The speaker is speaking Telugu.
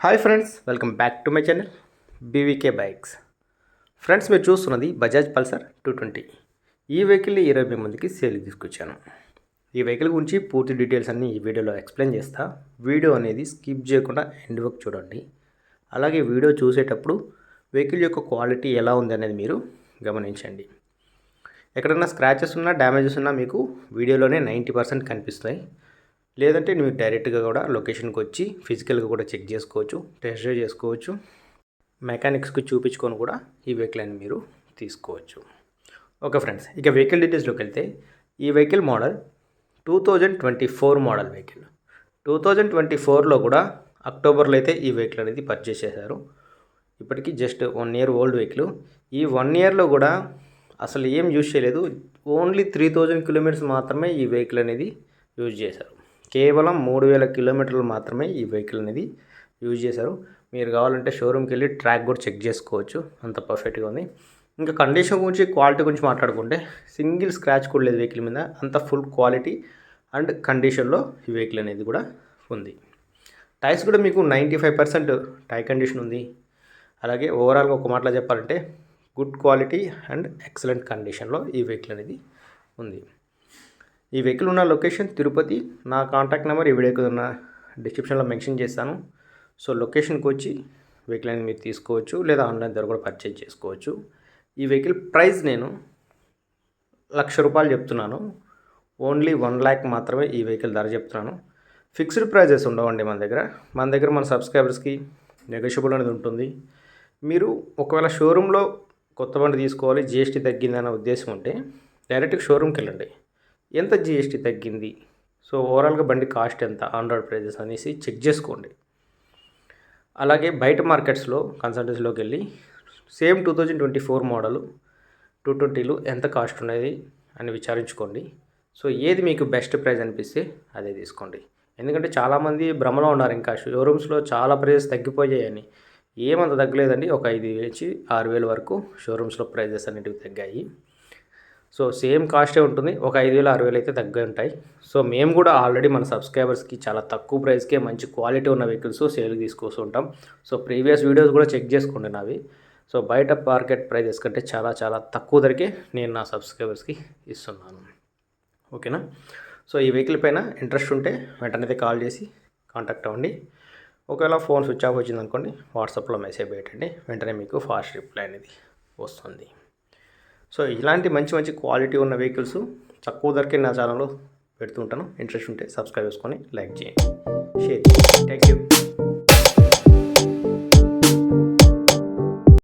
Hi friends welcome back to my channel BVK bikes friends మీరు చూస్తున్నది బజాజ్ పల్సర్ టూ ట్వంటీ ఈ వెహికల్ని ఇరవై మీ మందికి సేల్కి తీసుకొచ్చాను. ఈ వెహికల్ గురించి పూర్తి డీటెయిల్స్ అన్నీ ఈ వీడియోలో ఎక్స్ప్లెయిన్ చేస్తా. వీడియో అనేది స్కిప్ చేయకుండా ఎండ్ వరకు చూడండి. అలాగే వీడియో చూసేటప్పుడు వెహికల్ యొక్క క్వాలిటీ ఎలా ఉంది అనేది మీరు గమనించండి. ఎక్కడైనా స్క్రాచెస్ ఉన్నా డ్యామేజెస్ ఉన్నా మీకు వీడియోలోనే నైంటీ పర్సెంట్ కనిపిస్తాయి. లేదంటే మీరు డైరెక్ట్గా కూడా లొకేషన్కి వచ్చి ఫిజికల్గా కూడా చెక్ చేసుకోవచ్చు టెస్ట్ డ్రైవ్ చేసుకోవచ్చు మెకానిక్స్కి చూపించుకొని కూడా ఈ వెహికల్ అని మీరు తీసుకోవచ్చు. ఓకే ఫ్రెండ్స్ ఇక వెహికల్ డీటెయిల్స్లోకి వెళ్తే ఈ vehicle model two thousand twenty four model vehicle. Two thousand twenty ఫోర్లో కూడా అక్టోబర్లో అయితే ఈ వెహికల్ అనేది పర్చేస్ చేశారు. ఇప్పటికీ just one year old vehicle ఈ వన్ ఇయర్లో కూడా అసలు ఏం యూజ్ చేయలేదు. ఓన్లీ త్రీ థౌజండ్ కిలోమీటర్స్ మాత్రమే ఈ వెహికల్ అనేది యూజ్ చేశారు. కేవలం మూడు వేల కిలోమీటర్లు మాత్రమే ఈ వెహికల్ అనేది యూజ్ చేశారు. మీరు కావాలంటే షోరూమ్కి వెళ్ళి ట్రాక్ కూడా చెక్ చేసుకోవచ్చు. అంత పర్ఫెక్ట్గా ఉంది. ఇంకా కండిషన్ గురించి క్వాలిటీ గురించి మాట్లాడుకుంటే సింగిల్ స్క్రాచ్ కూడా లేదు వెహికల్ మీద. అంత ఫుల్ క్వాలిటీ అండ్ కండిషన్లో ఈ వెహికల్ అనేది కూడా ఉంది. టైర్స్ కూడా మీకు ninety five percent tyre condition ఉంది. అలాగే ఓవరాల్గా ఒక మాటలో చెప్పాలంటే గుడ్ క్వాలిటీ అండ్ ఎక్సలెంట్ కండిషన్లో ఈ వెహికల్ అనేది ఉంది. ఈ వెహికల్ ఉన్న లొకేషన్ తిరుపతి. నా కాంటాక్ట్ నెంబర్ ఈ వీడియోకి ఉన్న డిస్క్రిప్షన్లో మెన్షన్ చేస్తాను సో లొకేషన్కి వచ్చి వెహికల్ అనేది మీరు తీసుకోవచ్చు లేదా ఆన్లైన్ ద్వారా కూడా పర్చేజ్ చేసుకోవచ్చు. ఈ వెహికల్ ప్రైస్ నేను లక్ష రూపాయలు చెప్తున్నాను. ఓన్లీ వన్ ల్యాక్ మాత్రమే ఈ వెహికల్ ధర చెప్తున్నాను. ఫిక్స్డ్ ప్రైజెస్ ఉండవండి మన దగ్గర. మన దగ్గర మన సబ్స్క్రైబర్స్కి నెగోషియబుల్ అనేది ఉంటుంది. మీరు ఒకవేళ షోరూంలో కొత్త బండి తీసుకోవాలి జిఎస్టీ తగ్గిందనే ఉద్దేశం ఉంటే డైరెక్ట్గా షోరూమ్కి వెళ్ళండి. ఎంత జిఎస్టీ తగ్గింది? సో ఓవరాల్గా బండి కాస్ట్ ఎంత? ఆండ్రాయిడ్ ప్రైజెస్ అనేసి చెక్ చేసుకోండి. అలాగే బయట మార్కెట్స్లో కన్సల్టెన్సీలోకి వెళ్ళి same two thousand twenty four model two ట్వంటీలు ఎంత కాస్ట్ ఉన్నది అని విచారించుకోండి. సో ఏది మీకు బెస్ట్ ప్రైస్ అనిపిస్తే అదే తీసుకోండి. ఎందుకంటే చాలామంది భ్రమలో ఉన్నారు ఇంకా. షోరూమ్స్లో చాలా ప్రైజెస్ తగ్గిపోయాయని. ఏమంత తగ్గలేదండి. ఒక ఐదు వేలు నుంచి ఆరు వేల వరకు షోరూమ్స్లో ప్రైజెస్ అనేటివి తగ్గాయి. సో సేమ్ కాస్టే ఉంటుంది. ఒక ఐదు వేలు ఆరు వేలు అయితే తగ్గి ఉంటాయి. సో మేము కూడా ఆల్రెడీ మన సబ్స్క్రైబర్స్కి చాలా తక్కువ ప్రైస్కే మంచి క్వాలిటీ ఉన్న వెహికల్స్ సేల్కి తీసుకొస్తుంటాం సో ప్రీవియస్ వీడియోస్ కూడా చెక్ చేసుకోండి నావి. సో బయట మార్కెట్ ప్రైజెస్ కంటే చాలా చాలా తక్కువ ధరకే నేను నా సబ్స్క్రైబర్స్కి ఇస్తున్నాను. ఓకేనా? సో ఈ వెహికల్ పైన ఇంట్రెస్ట్ ఉంటే వెంటనే కాల్ చేసి కాంటాక్ట్ అవ్వండి. ఒకవేళ ఫోన్ స్విచ్ ఆఫ్ వచ్చింది అనుకోండి వాట్సాప్లో మెసేజ్ పెట్టండి. వెంటనే మీకు ఫాస్ట్ రిప్లై అనేది వస్తుంది. సో ఇలాంటి మంచి మంచి క్వాలిటీ ఉన్న వెహికల్స్ తక్కువ ధరకే నా ఛానల్లో పెడుతుంటాను ఇంట్రెస్ట్ ఉంటే సబ్స్క్రైబ్ చేసుకొని లైక్ చేయండి. Share thank you.